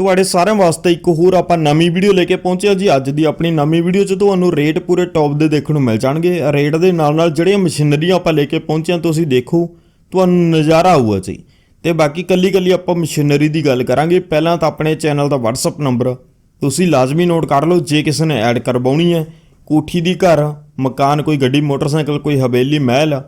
ਤੁਹਾਡੇ ਸਾਰਿਆਂ ਵਾਸਤੇ ਇੱਕ ਹੋਰ ਆਪਾਂ ਨਵੀਂ ਵੀਡੀਓ ਲੈ ਕੇ ਪਹੁੰਚਿਆ ਜੀ। ਅੱਜ ਦੀ ਆਪਣੀ ਨਵੀਂ ਵੀਡੀਓ 'ਚ ਤੁਹਾਨੂੰ ਰੇਟ ਪੂਰੇ ਟੌਪ ਦੇ ਦੇਖਣ ਨੂੰ ਮਿਲ ਜਾਣਗੇ। ਰੇਟ ਦੇ ਨਾਲ ਨਾਲ ਜਿਹੜੀਆਂ ਮਸ਼ੀਨਰੀਆਂ ਆਪਾਂ ਲੈ ਕੇ ਪਹੁੰਚਿਆ ਤੁਸੀਂ ਦੇਖੋ, ਤੁਹਾਨੂੰ ਨਜ਼ਾਰਾ ਆਊਗਾ ਜੀ। ਤੇ ਬਾਕੀ ਕੱਲੀ ਕੱਲੀ ਆਪਾਂ ਮਸ਼ੀਨਰੀ ਦੀ ਗੱਲ ਕਰਾਂਗੇ। ਪਹਿਲਾਂ ਤਾਂ ਆਪਣੇ ਚੈਨਲ ਦਾ WhatsApp ਨੰਬਰ ਤੁਸੀਂ ਲਾਜ਼ਮੀ ਨੋਟ ਕਰ ਲਓ। ਜੇ ਕਿਸੇ ਨੇ ਐਡ ਕਰਵਾਉਣੀ ਹੈ, ਕੋਠੀ ਦੀ ਘਰ, ਮਕਾਨ, ਕੋਈ ਗੱਡੀ, ਮੋਟਰਸਾਈਕਲ, ਕੋਈ ਹਵੇਲੀ, ਮਹਿਲ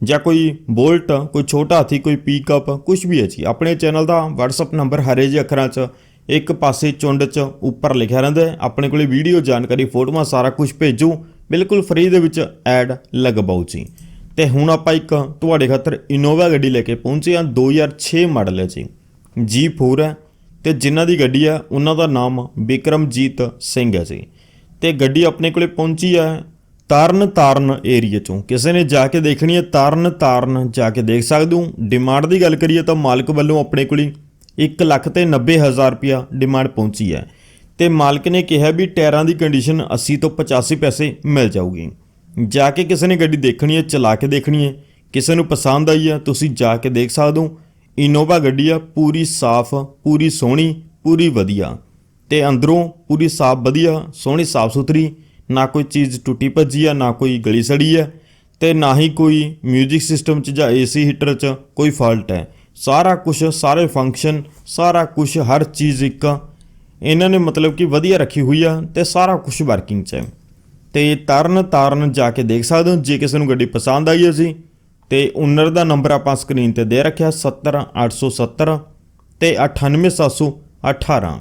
ਜਾਂ ਕੋਈ ਬੋਲਟ, ਕੋਈ ਛੋਟਾ ਹਾਥੀ, ਕੋਈ ਪੀਕਅਪ ਕੁਝ ਵੀ ਹੈ ਜੀ। ਆਪਣੇ ਚੈਨਲ ਦਾ WhatsApp ਨੰਬਰ ਹਰੇ ਜਿਹੇ ਅੱਖਰਾਂ 'ਚ ਇੱਕ ਪਾਸੇ ਚੁੰਡ 'ਚ ਉੱਪਰ ਲਿਖਿਆ ਰਹਿੰਦਾ ਹੈ। ਆਪਣੇ ਕੋਲੇ ਵੀਡੀਓ ਜਾਣਕਾਰੀ, ਫੋਟੋਆਂ, ਸਾਰਾ ਕੁਝ ਭੇਜੋ। ਬਿਲਕੁਲ ਫ੍ਰੀ ਦੇ ਵਿੱਚ ਐਡ ਲਗਵਾਓ ਜੀ। ਤੇ ਹੁਣ ਆਪਾਂ ਇੱਕ ਤੁਹਾਡੇ ਖਾਤਰ ਇਨੋਵਾ ਗੱਡੀ ਲੈ ਕੇ ਪਹੁੰਚੇ ਹਾਂ 2006 ਮਾਡਲ ਹੈ ਜੀ। G4 ਹੈ ਤੇ ਜਿਨ੍ਹਾਂ ਦੀ ਗੱਡੀ ਹੈ, ਉਹਨਾਂ ਦਾ ਨਾਮ ਵਿਕਰਮਜੀਤ ਸਿੰਘ ਹੈ ਜੀ। ਤੇ ਗੱਡੀ ਆਪਣੇ ਕੋਲੇ ਪਹੁੰਚੀ ਹੈ ਤਾਰਨ ਤਾਰਨ ਏਰੀਆ ਚੋਂ। ਕਿਸੇ ਨੇ ਜਾ ਕੇ ਦੇਖਣੀ ਹੈ, ਤਾਰਨ ਤਾਰਨ ਜਾ ਕੇ ਦੇਖ ਸਕਦੇ ਹੋ। ਡਿਮਾਂਡ ਦੀ ਗੱਲ ਕਰੀਏ ਤਾਂ ਮਾਲਕ ਵੱਲੋਂ ਆਪਣੇ ਕੋਲੇ 1 ਲੱਖ ਤੇ 90 ਹਜ਼ਾਰ ਰੁਪਿਆ ਡਿਮਾਂਡ ਪਹੁੰਚੀ ਹੈ ਤੇ ਮਾਲਕ ਨੇ ਕਿਹਾ ਵੀ ਟਾਇਰਾਂ ਦੀ ਕੰਡੀਸ਼ਨ 80 ਤੋਂ 85 ਪੈਸੇ ਮਿਲ ਜਾਊਗੀ। ਜਾ ਕੇ ਕਿਸੇ ਨੇ ਗੱਡੀ ਦੇਖਣੀ ਹੈ, ਚਲਾ ਕੇ ਦੇਖਣੀ ਹੈ, ਕਿਸੇ ਨੂੰ ਪਸੰਦ ਆਈ ਹੈ, ਤੁਸੀਂ ਜਾ ਕੇ ਦੇਖ ਸਕਦੇ ਹੋ। ਇਨੋਵਾ ਗੱਡੀ ਆ, ਪੂਰੀ ਸਾਫ਼, ਪੂਰੀ ਸੋਹਣੀ, ਪੂਰੀ ਵਧੀਆ। ਤੇ ਅੰਦਰੋਂ ਪੂਰੀ ਸਾਫ਼ ਵਧੀਆ, ਸੋਹਣੀ ਸਾਫ਼ ਸੁਥਰੀ, ਨਾ ਕੋਈ ਚੀਜ਼ ਟੁੱਟੀ ਭੱਜੀ ਆ, ਨਾ ਕੋਈ ਗਲੀ ਸੜੀ ਹੈ ਤੇ ਨਾ ਹੀ ਕੋਈ 뮤직 ਸਿਸਟਮ 'ਚ ਜਾਂ ਏਸੀ ਹੀਟਰ 'ਚ ਕੋਈ ਫਾਲਟ ਹੈ। ਸਾਰਾ ਕੁਝ ਸਾਰੇ ਫੰਕਸ਼ਨ ਸਾਰਾ ਕੁਝ ਹਰ ਚੀਜ਼ ਇੱਕ। ਇਹਨਾਂ ਨੇ ਮਤਲਬ ਕਿ ਵਧੀਆ ਰੱਖੀ ਹੋਈ ਆ ਤੇ ਸਾਰਾ ਕੁਝ ਵਰਕਿੰਗ 'ਚ ਹੈ ਤੇ ਤਰਨ ਤਾਰਨ ਜਾ ਕੇ ਦੇਖ ਸਕਦੇ ਹੋ, ਜੇ ਕਿਸੇ ਨੂੰ ਗੱਡੀ ਪਸੰਦ ਆਈ ਹੈ ਜੀ ਤੇ ਓਨਰ ਦਾ ਨੰਬਰ ਆਪਾਂ ਸਕਰੀਨ ਤੇ ਦੇ ਰੱਖਿਆ 70870 ਤੇ 98718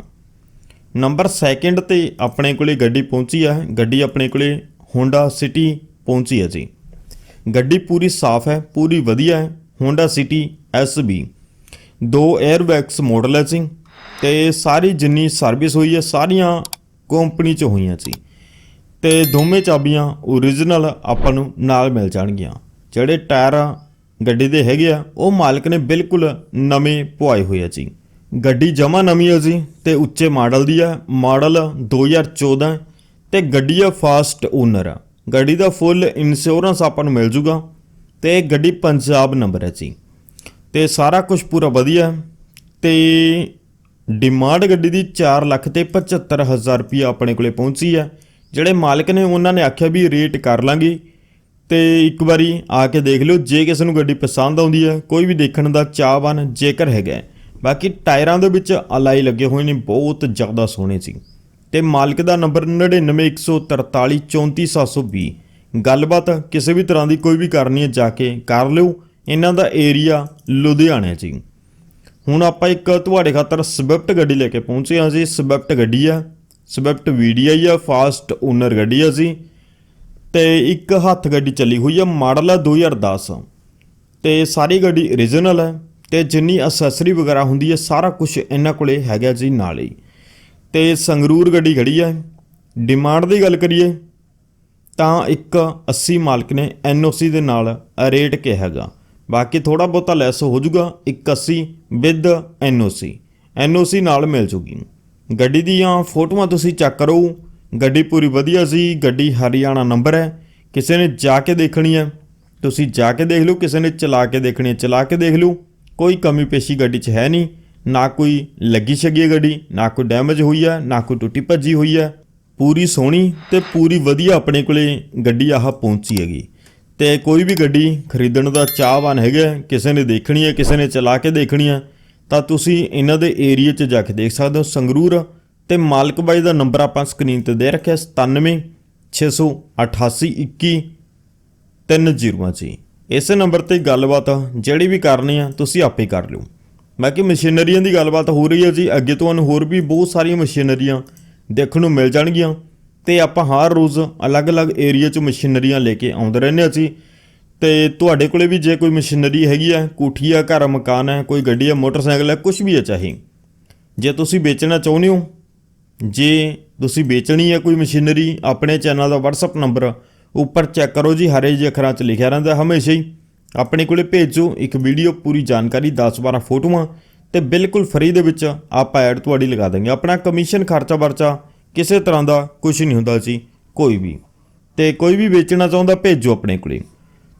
ਨੰਬਰ ਸੈਕਿੰਡ ਤੇ ਆਪਣੇ ਕੋਲੇ ਗੱਡੀ ਪਹੁੰਚੀ ਹੈ ਗੱਡੀ ਆਪਣੇ ਕੋਲੇ ਹੋਂਡਾ ਸਿਟੀ ਪਹੁੰਚੀ ਹੈ ਜੀ। ਗੱਡੀ ਪੂਰੀ ਸਾਫ਼ ਹੈ, ਪੂਰੀ ਵਧੀਆ ਹੈ। ਹੋਂਡਾ ਸਿਟੀ SB ਦੋ 에ਅਰਬੈਗਸ ਮਾਡਲ ਹੈ ਜੀ, ਤੇ ਸਾਰੀ ਜਿੰਨੀ ਸਰਵਿਸ ਹੋਈ ਹੈ, ਸਾਰੀਆਂ ਕੰਪਨੀ ਚ ਹੋਈਆਂ ਸੀ ਤੇ ਦੋਵੇਂ ਚਾਬੀਆਂ ਓਰੀਜਨਲ ਆਪਾਂ ਨੂੰ ਨਾਲ ਮਿਲ ਜਾਣਗੀਆਂ। ਜਿਹੜੇ ਟਾਇਰ ਆ ਗੱਡੀ ਦੇ ਹੈਗੇ ਆ, ਉਹ ਮਾਲਕ ਨੇ ਬਿਲਕੁਲ ਨਵੇਂ ਪਵਾਏ ਹੋਏ ਆ ਜੀ। ਗੱਡੀ ਜਮਾ ਨਵੀਂ ਹੈ ਜੀ, ਤੇ ਉੱਚੇ ਮਾਡਲ ਦੀ ਆ। ਮਾਡਲ 2014 ਹੈ, ਤੇ ਗੱਡੀ ਆ ਫਾਸਟ ਓਨਰ ਆ। ਗੱਡੀ ਦਾ ਫੁੱਲ ਇੰਸ਼ੋਰੈਂਸ ਆਪਾਂ ਨੂੰ ਮਿਲ ਜੂਗਾ। ਤੇ ਗੱਡੀ ਪੰਜਾਬ ਨੰਬਰ ਹੈ ਜੀ। ਤੇ ਸਾਰਾ ਕੁਝ ਪੂਰਾ ਵਧੀਆ। ਹੈ ਤੇ ਡਿਮਾਂਡ ਗੱਡੀ ਦੀ 4 ਲੱਖ ਤੇ 75 ਹਜ਼ਾਰ ਰੁਪਏ ਆਪਣੇ ਕੋਲੇ ਪਹੁੰਚੀ ਹੈ। ਜਿਹੜੇ ਮਾਲਕ ਨੇ ਉਹਨਾਂ ਨੇ ਆਖਿਆ ਵੀ ਰੇਟ ਕਰ ਲਾਂਗੇ। ਤੇ ਇੱਕ ਵਾਰੀ ਆ ਕੇ ਦੇਖ ਲਿਓ, ਜੇ ਕਿਸੇ ਨੂੰ ਗੱਡੀ ਪਸੰਦ ਆਉਂਦੀ ਹੈ, ਕੋਈ ਵੀ ਦੇਖਣ ਦਾ ਚਾਹਵਾਨ ਜੇਕਰ ਹੈਗਾ ਬਾਕੀ ਟਾਇਰਾਂ ਦੇ ਵਿੱਚ ਅਲਾਈ ਲੱਗੇ ਹੋਏ ਨੇ, ਬਹੁਤ ਜ਼ਿਆਦਾ ਸੋਹਣੇ ਸੀ ਤੇ ਮਾਲਕ ਦਾ ਨੰਬਰ 9914434720 ਗੱਲਬਾਤ ਕਿਸੇ ਵੀ ਤਰ੍ਹਾਂ ਦੀ ਕੋਈ ਵੀ ਕਰਨੀ ਹੈ ਜਾ ਕੇ ਕਰ ਲਿਓ। ਇਹਨਾਂ ਦਾ ਏਰੀਆ ਲੁਧਿਆਣਾ ਜੀ। ਹੁਣ ਆਪਾਂ ਇੱਕ ਤੁਹਾਡੇ ਖਾਤਰ ਸਵਿਫਟ ਗੱਡੀ ਲੈ ਕੇ ਪਹੁੰਚੇ ਹਾਂ ਜੀ। ਸਵਿਫਟ ਗੱਡੀ ਆ। ਸਵਿਫਟ ਵੀਡੀਆਈ ਆ ਫਾਸਟ ਓਨਰ ਗੱਡੀ ਆ ਜੀ। ਤੇ ਇੱਕ ਹੱਥ ਗੱਡੀ ਚੱਲੀ ਹੋਈ ਆ, ਮਾਡਲ ਆ 2010 ਤੇ ਸਾਰੀ ਗੱਡੀ origignal ਹੈ ਤੇ ਜਿੰਨੀ ਅਸੈਸਰੀ ਵਗੈਰਾ ਹੁੰਦੀ ਹੈ ਸਾਰਾ ਕੁਝ ਇਹਨਾਂ ਕੋਲੇ ਹੈਗਾ ਜੀ ਨਾਲ ਹੀ। ਤੇ ਸੰਗਰੂਰ ਗੱਡੀ ਖੜੀ ਹੈ ਡਿਮਾਂਡ ਦੀ ਗੱਲ ਕਰੀਏ ਤਾਂ ਇੱਕ 80 ਮਾਲਕ ਨੇ ਐਨਓਸੀ ਦੇ ਨਾਲ ਰੇਟ ਕਿਹਾ ਹੈਗਾ ਬਾਕੀ ਥੋੜਾ ਬਹੁਤਾ ਲੈਸ ਹੋ ਜਾਊਗਾ 81 ਵਿਦ ਐਨਓਸੀ ਐਨਓਸੀ ਨਾਲ ਮਿਲ ਜੂਗੀ। ਗੱਡੀ ਦੀਆਂ ਫੋਟੋਆਂ ਤੁਸੀਂ ਚੈੱਕ ਕਰੋ ਗੱਡੀ ਪੂਰੀ ਵਧੀਆ ਸੀ, ਗੱਡੀ ਹਰਿਆਣਾ ਨੰਬਰ ਹੈ। ਕਿਸੇ ਨੇ ਜਾ ਕੇ ਦੇਖਣੀ ਹੈ। ਤੁਸੀਂ ਜਾ ਕੇ ਦੇਖ ਲਓ, ਕਿਸੇ ਨੇ ਚਲਾ ਕੇ ਦੇਖਣੀ ਹੈ, ਚਲਾ ਕੇ ਦੇਖ ਲਓ। ਕੋਈ ਕਮੀ ਪੇਸ਼ੀ ਗੱਡੀ 'ਚ ਹੈ ਨਹੀਂ। ਨਾ ਕੋਈ ਲੱਗੀ ਛੱਗੀ ਗੱਡੀ, ਨਾ ਕੋਈ ਡੈਮੇਜ ਹੋਈ ਹੈ, ਨਾ ਕੋਈ ਟੁੱਟੀ ਭੱਜੀ ਹੋਈ ਹੈ। ਪੂਰੀ ਸੋਹਣੀ ਤੇ ਪੂਰੀ ਵਧੀਆ ਆਪਣੇ ਕੋਲੇ ਗੱਡੀ ਆਹ ਪਹੁੰਚੀ ਹੈਗੀ। ਤੇ ਕੋਈ ਵੀ ਗੱਡੀ ਖਰੀਦਣ ਦਾ ਚਾਹਵਾਨ ਹੈਗਾ, ਕਿਸੇ ਨੇ ਦੇਖਣੀ ਹੈ, ਕਿਸੇ ਨੇ ਚਲਾ ਕੇ ਦੇਖਣੀ ਹੈ, ਤਾਂ ਤੁਸੀਂ ਇਹਨਾਂ ਦੇ ਏਰੀਆ 'ਚ ਜਾ ਕੇ ਦੇਖ ਸਕਦੇ ਹੋ। ਸੰਗਰੂਰ ਤੇ ਮਾਲਕ ਬਾਈ ਦਾ ਨੰਬਰ ਆਪਾਂ ਸਕਰੀਨ ਤੇ ਦੇ ਰੱਖਿਆ 97 688 21 30 ਜੀ ਇਸੇ ਨੰਬਰ ਤੇ ਗੱਲਬਾਤ ਜਿਹੜੀ ਵੀ ਕਰਨੀ ਆ, ਤੁਸੀਂ ਆਪੇ ਕਰ ਲਿਓ। ਬਾਕੀ ਮਸ਼ੀਨਰੀਆਂ ਦੀ ਗੱਲਬਾਤ ਹੋ ਰਹੀ ਹੈ ਜੀ। ਅੱਗੇ ਤੁਹਾਨੂੰ ਹੋਰ ਵੀ ਬਹੁਤ ਸਾਰੀਆਂ ਮਸ਼ੀਨਰੀਆਂ ਦੇਖਣ ਨੂੰ ਮਿਲ ਜਾਣਗੀਆਂ। ਤੇ ਆਪਾਂ ਹਰ ਰੋਜ਼ ਅਲੱਗ-ਅਲੱਗ ਏਰੀਆ 'ਚ ਮਸ਼ੀਨਰੀਆਂ ਲੈ ਕੇ ਆਉਂਦੇ ਰਹਿੰਦੇ ਹਾਂ ਅਸੀਂ। ਤੇ ਤੁਹਾਡੇ ਕੋਲੇ ਵੀ ਜੇ ਕੋਈ ਮਸ਼ੀਨਰੀ ਹੈਗੀ ਆ, ਕੋਠੀ ਆ, ਘਰ ਮਕਾਨ ਹੈ ਕੋਈ ਗੱਡੀ ਆ, ਮੋਟਰਸਾਈਕਲ ਹੈ ਕੁਝ ਵੀ ਹੈ ਚਾਹੇ। ਜੇ ਤੁਸੀਂ ਵੇਚਣਾ ਚਾਹੁੰਦੇ ਹੋ, ਜੇ ਤੁਸੀਂ ਵੇਚਣੀ ਹੈ ਕੋਈ ਮਸ਼ੀਨਰੀ, ਆਪਣੇ ਚੈਨਲ ਦਾ WhatsApp ਨੰਬਰ ਉੱਪਰ ਚੈੱਕ ਕਰੋ ਜੀ, ਹਰੇ ਜਿਹੇ ਅੱਖਰਾਂ 'ਚ ਲਿਖਿਆ ਰਹਿੰਦਾ ਹਮੇਸ਼ਾ ਹੀ। ਆਪਣੇ ਕੋਲੇ ਭੇਜੋ, ਇੱਕ ਵੀਡੀਓ ਪੂਰੀ ਜਾਣਕਾਰੀ 10-12 ਫੋਟੋਆਂ। ਤੇ ਬਿਲਕੁਲ ਫ੍ਰੀ ਦੇ ਵਿੱਚ ਆਪਾਂ ਐਡ ਤੁਹਾਡੀ ਲਗਾ ਦਾਂਗੇ ਆਪਣਾ ਕਮਿਸ਼ਨ ਖਰਚਾ ਵਰਚਾ ਕਿਸੇ ਤਰ੍ਹਾਂ ਦਾ ਕੁਝ ਨਹੀਂ ਹੁੰਦਾ ਸੀ ਕੋਈ ਵੀ। ਤੇ ਕੋਈ ਵੀ ਵੇਚਣਾ ਚਾਹੁੰਦਾ ਭੇਜੋ ਆਪਣੇ ਕੋਲੇ।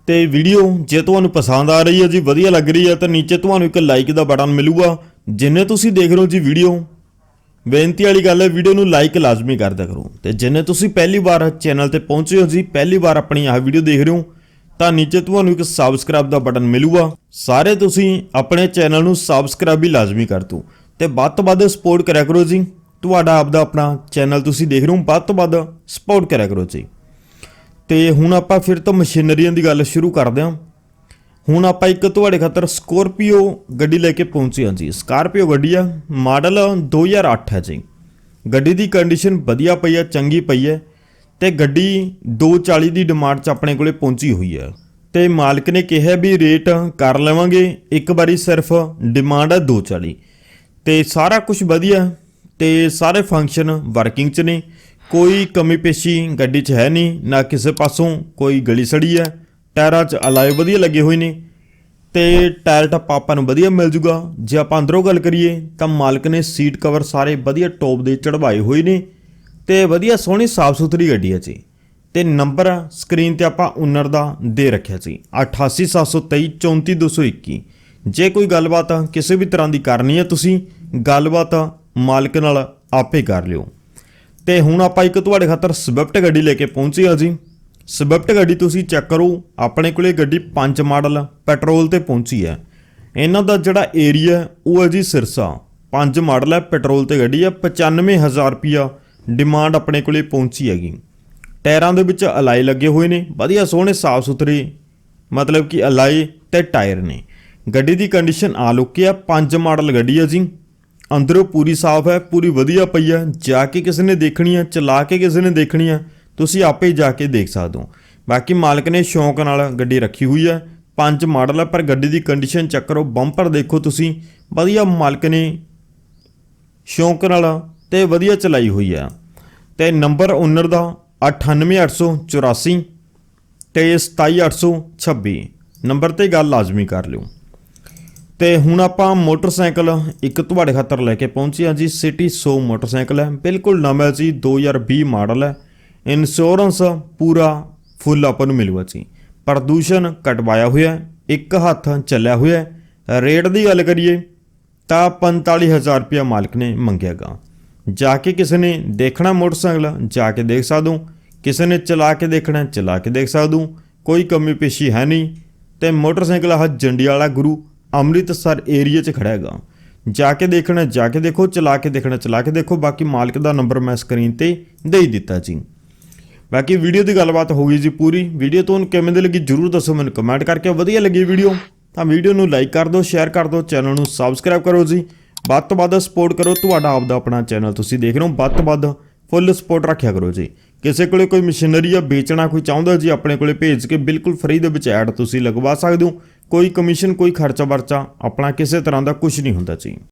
ਤੇ ਵੀਡੀਓ ਜੇ ਤੁਹਾਨੂੰ ਪਸੰਦ ਆ ਰਹੀ ਹੈ ਜੀ, ਵਧੀਆ ਲੱਗ ਰਹੀ ਹੈ, ਤਾਂ ਨੀਚੇ ਤੁਹਾਨੂੰ ਇੱਕ ਲਾਈਕ ਦਾ ਬਟਨ ਮਿਲੂਗਾ। ਜਿੰਨੇ ਤੁਸੀਂ ਦੇਖ ਰਹੇ ਹੋ ਜੀ ਵੀਡੀਓ ਬੇਨਤੀ ਵਾਲੀ ਗੱਲ ਹੈ ਵੀਡੀਓ ਨੂੰ ਲਾਈਕ ਲਾਜ਼ਮੀ ਕਰਦਿਆ ਕਰੋ। ਤੇ ਜਿੰਨੇ ਤੁਸੀਂ ਪਹਿਲੀ ਵਾਰ ਚੈਨਲ ਤੇ ਪਹੁੰਚੇ ਹੋ ਜੀ, ਪਹਿਲੀ ਵਾਰ ਆਪਣੀ ਆਹ ਵੀਡੀਓ ਦੇਖ ਰਹੇ ਹੋ ਤਾਂ ਨੀਚੇ ਤੁਹਾਨੂੰ ਇੱਕ ਸਬਸਕ੍ਰਾਈਬ ਦਾ ਬਟਨ ਮਿਲੂਗਾ। ਸਾਰੇ ਤੁਸੀਂ ਆਪਣੇ ਚੈਨਲ ਨੂੰ ਸਬਸਕ੍ਰਾਈਬ ਵੀ ਲਾਜ਼ਮੀ ਕਰ ਦਿਓ ਤੇ ਵੱਧ ਤੋਂ ਵੱਧ ਸਪੋਰਟ ਕਰਿਆ ਕਰੋ ਜੀ। ਤੁਹਾਡਾ ਆਪਦਾ ਆਪਣਾ ਚੈਨਲ ਤੁਸੀਂ ਦੇਖ ਰਹੇ ਹੋ, ਵੱਧ ਤੋਂ ਵੱਧ ਸਪੋਰਟ ਕਰਿਆ ਕਰੋ ਜੀ। ਤੇ ਹੁਣ ਆਪਾਂ ਫਿਰ ਤੋਂ ਮਸ਼ੀਨਰੀਆਂ ਦੀ ਗੱਲ ਸ਼ੁਰੂ ਕਰਦੇ ਹਾਂ। ਹੁਣ ਆਪਾਂ ਇੱਕ ਤੁਹਾਡੇ ਖਾਤਰ ਸਕੋਰਪੀਓ ਗੱਡੀ ਲੈ ਕੇ ਪਹੁੰਚੇ ਹਾਂ ਜੀ। ਸਕਾਰਪੀਓ ਗੱਡੀ ਆ ਮਾਡਲ 2008 ਹੈ ਜੀ। ਗੱਡੀ ਦੀ ਕੰਡੀਸ਼ਨ ਵਧੀਆ ਪਈ ਹੈ ਚੰਗੀ ਪਈ ਹੈ। ਤੇ ਗੱਡੀ 240 ਦੀ ਡਿਮਾਂਡ 'ਚ ਆਪਣੇ ਕੋਲੇ ਪਹੁੰਚੀ ਹੋਈ ਹੈ। ਤੇ ਮਾਲਕ ਨੇ ਕਿਹਾ ਵੀ ਰੇਟ ਕਰ ਲਵਾਂਗੇ। ਇੱਕ ਵਾਰੀ ਸਿਰਫ ਡਿਮਾਂਡ ਹੈ 240 ਤੇ ਸਾਰਾ ਕੁਝ ਵਧੀਆ ਤੇ ਸਾਰੇ ਫੰਕਸ਼ਨ ਵਰਕਿੰਗ 'ਚ ਨੇ। ਕੋਈ ਕਮੀ ਪੇਸ਼ੀ ਗੱਡੀ 'ਚ ਹੈ ਨਹੀਂ, ਨਾ ਕਿਸੇ ਪਾਸੋਂ ਕੋਈ ਗਲੀ ਸੜੀ ਹੈ। ਟਾਇਰਾਂ 'ਚ ਅਲਾਏ ਵਧੀਆ ਲੱਗੇ ਹੋਏ ਨੇ ਤੇ ਟਾਇਰ ਟੱਪ ਆਪਾਂ ਨੂੰ ਵਧੀਆ ਮਿਲ ਜੂਗਾ। ਜੇ ਆਪਾਂ ਅੰਦਰੋਂ ਗੱਲ ਕਰੀਏ ਤਾਂ ਮਾਲਕ ਨੇ ਸੀਟ ਕਵਰ ਸਾਰੇ ਵਧੀਆ ਟੌਪ ਦੇ ਚੜਵਾਏ ਹੋਏ ਨੇ। ਤੇ ਵਧੀਆ ਸੋਹਣੀ ਸਾਫ਼ ਸੁਥਰੀ ਗੱਡੀ ਹੈ ਜੀ। ਤੇ ਨੰਬਰ ਸਕਰੀਨ ਤੇ ਆਪਾਂ ਓਨਰ ਦਾ ਦੇ ਰੱਖਿਆ ਸੀ 8873234221 ਜੇ ਕੋਈ ਗੱਲਬਾਤ ਕਿਸੇ ਵੀ ਤਰ੍ਹਾਂ ਦੀ ਕਰਨੀ ਹੈ ਤੁਸੀਂ, ਗੱਲਬਾਤ ਮਾਲਕ ਨਾਲ ਆਪੇ ਕਰ ਲਿਓ। ਤੇ ਹੁਣ ਆਪਾਂ ਇੱਕ ਤੁਹਾਡੇ ਖਾਤਰ ਸਵਿਫਟ ਗੱਡੀ ਲੈ ਕੇ ਪਹੁੰਚੀ ਆ ਜੀ। ਸਵਿਫਟ ਗੱਡੀ ਤੁਸੀਂ ਚੈੱਕ ਕਰੋ, ਆਪਣੇ ਕੋਲੇ ਗੱਡੀ 5 ਮਾਡਲ ਪੈਟਰੋਲ ਤੇ ਪਹੁੰਚੀ ਹੈ। ਇਹਨਾਂ ਦਾ ਜਿਹੜਾ ਏਰੀਆ, ਉਹ ਹੈ ਜੀ ਸਿਰਸਾ। 5 ਮਾਡਲ ਹੈ, ਪੈਟਰੋਲ ਤੇ ਗੱਡੀ ਹੈ 95000 ਰੁਪਿਆ ਡਿਮਾਂਡ ਆਪਣੇ ਕੋਲੇ ਪਹੁੰਚੀ ਹੈਗੀ। ਟਾਇਰਾਂ ਦੇ ਵਿੱਚ ਅਲਾਈ ਲੱਗੇ ਹੋਏ ਨੇ, ਵਧੀਆ ਸੋਹਣੇ ਸਾਫ਼ ਸੁਥਰੇ, ਮਤਲਬ ਕਿ ਅਲਾਈ ਤੇ ਟਾਇਰ ਨੇ। ਗੱਡੀ ਦੀ ਕੰਡੀਸ਼ਨ ਆ ਲੁੱਕੀ ਆ, ਪੰਜ ਮਾਡਲ ਗੱਡੀ ਹੈ ਜੀ। ਅੰਦਰੋਂ ਪੂਰੀ ਸਾਫ਼ ਹੈ, ਪੂਰੀ ਵਧੀਆ ਪਈ ਹੈ ਜਾ ਕੇ ਕਿਸੇ ਨੇ ਦੇਖਣੀ ਹੈ ਚਲਾ ਕੇ ਕਿਸੇ ਨੇ ਦੇਖਣੀ ਹੈ ਤੁਸੀਂ ਆਪੇ ਹੀ ਜਾ ਕੇ ਦੇਖ ਸਕਦੇ ਹੋ। ਬਾਕੀ ਮਾਲਕ ਨੇ ਸ਼ੌਂਕ ਨਾਲ ਗੱਡੀ ਰੱਖੀ ਹੋਈ ਹੈ ਪੰਜ ਮਾਡਲ ਹੈ ਪਰ ਗੱਡੀ ਦੀ ਕੰਡੀਸ਼ਨ ਚੈੱਕ ਕਰੋ ਬੰਪਰ ਦੇਖੋ ਤੁਸੀਂ। ਵਧੀਆ ਮਾਲਕ ਨੇ ਸ਼ੌਂਕ ਨਾਲ ਤੇ ਵਧੀਆ ਚਲਾਈ ਹੋਈ ਹੈ ਤੇ ਨੰਬਰ ਓਨਰ ਦਾ 98884 ਤੇ 27826 ਨੰਬਰ ਤੇ ਗੱਲ ਲਾਜ਼ਮੀ ਕਰ ਲਿਓ। ਤੇ ਹੁਣ ਆਪਾਂ ਮੋਟਰਸਾਈਕਲ ਇੱਕ ਤੁਹਾਡੇ ਖਾਤਰ ਲੈ ਕੇ ਪਹੁੰਚੇ ਹਾਂ ਜੀ। ਸਿਟੀ 100 ਮੋਟਰਸਾਈਕਲ ਹੈ। ਬਿਲਕੁਲ ਨਵਾਂ ਜੀ 2020 ਮਾਡਲ ਹੈ। ਇੰਸ਼ੋਰੈਂਸ ਪੂਰਾ ਫੁੱਲ ਆਪਾਂ ਨੂੰ ਮਿਲੂਗਾ ਜੀ। ਪ੍ਰਦੂਸ਼ਣ ਕਟਵਾਇਆ ਹੋਇਆ ਇੱਕ ਹੱਥ ਚੱਲਿਆ ਹੋਇਆ ਰੇਟ ਦੀ ਗੱਲ ਕਰੀਏ ਤਾਂ 45000 ਰੁਪਇਆ ਮਾਲਕ ਨੇ ਮੰਗਿਆਗਾ ਜਾ ਕੇ ਕਿਸੇ ਨੇ ਦੇਖਣਾ ਮੋਟਰਸਾਈਕਲ, ਜਾ ਕੇ ਦੇਖ ਸਕਦੂ ਕਿਸੇ ਨੇ ਚਲਾ ਕੇ ਦੇਖਣਾ, ਚਲਾ ਕੇ ਦੇਖ ਸਕਦੇ ਕੋਈ ਕਮੀ ਪੇਸ਼ੀ ਹੈ ਨਹੀਂ। ਤੇ ਮੋਟਰਸਾਈਕਲ ਆਹ ਜੰਡਿਆਲਾ ਗੁਰੂ ਅੰਮ੍ਰਿਤਸਰ ਏਰੀਆ 'ਚ ਖੜਾ ਹੈਗਾ। ਜਾ ਕੇ ਦੇਖਣਾ, ਜਾ ਕੇ ਦੇਖੋ, ਚਲਾ ਕੇ ਦੇਖਣਾ, ਚਲਾ ਕੇ ਦੇਖੋ। ਬਾਕੀ ਮਾਲਕ ਦਾ ਨੰਬਰ ਮੈਂ ਸਕਰੀਨ ਤੇ ਦੇ ਹੀ ਦਿੱਤਾ ਜੀ। ਬਾਕੀ ਵੀਡੀਓ ਦੀ ਗੱਲਬਾਤ ਹੋ ਗਈ ਜੀ ਪੂਰੀ। ਵੀਡੀਓ ਤੁਹਾਨੂੰ ਕਿਵੇਂ ਦੀ ਲੱਗੀ ਜਰੂਰ ਦੱਸੋ ਮੈਨੂੰ ਕਮੈਂਟ ਕਰਕੇ। ਵਧੀਆ ਲੱਗੀ ਵੀਡੀਓ, ਤਾਂ ਵੀਡੀਓ ਨੂੰ ਲਾਈਕ ਕਰ ਦਿਓ, ਸ਼ੇਅਰ ਕਰ ਦਿਓ, ਚੈਨਲ ਨੂੰ ਸਬਸਕ੍ਰਾਈਬ ਕਰੋ ਜੀ। ਵੱਧ ਤੋਂ ਵੱਧ ਸਪੋਰਟ ਕਰੋ ਤੁਹਾਡਾ ਆਪਦਾ ਆਪਣਾ ਚੈਨਲ ਤੁਸੀਂ ਦੇਖ ਰਹੇ ਹੋ ਵੱਧ ਤੋਂ ਵੱਧ ਫੁੱਲ ਸਪੋਰਟ ਰੱਖਿਆ ਕਰੋ ਜੀ। ਕਿਸੇ ਕੋਲੇ ਕੋਈ ਮਸ਼ੀਨਰੀ ਆ ਵੇਚਣਾ ਕੋਈ ਚਾਹੁੰਦਾ ਜੀ, ਆਪਣੇ ਕੋਲੇ ਭੇਜ ਕੇ ਬਿਲਕੁਲ ਫ੍ਰੀ ਦੇ ਵਿੱਚ ਐਡ ਤੁਸੀਂ ਲਗਵਾ ਸਕਦੇ ਹੋ। ਕੋਈ ਕਮਿਸ਼ਨ ਕੋਈ ਖਰਚਾ ਵਰਚਾ ਆਪਣਾ ਕਿਸੇ ਤਰ੍ਹਾਂ ਦਾ ਕੁਝ ਨਹੀਂ ਹੁੰਦਾ ਜੀ।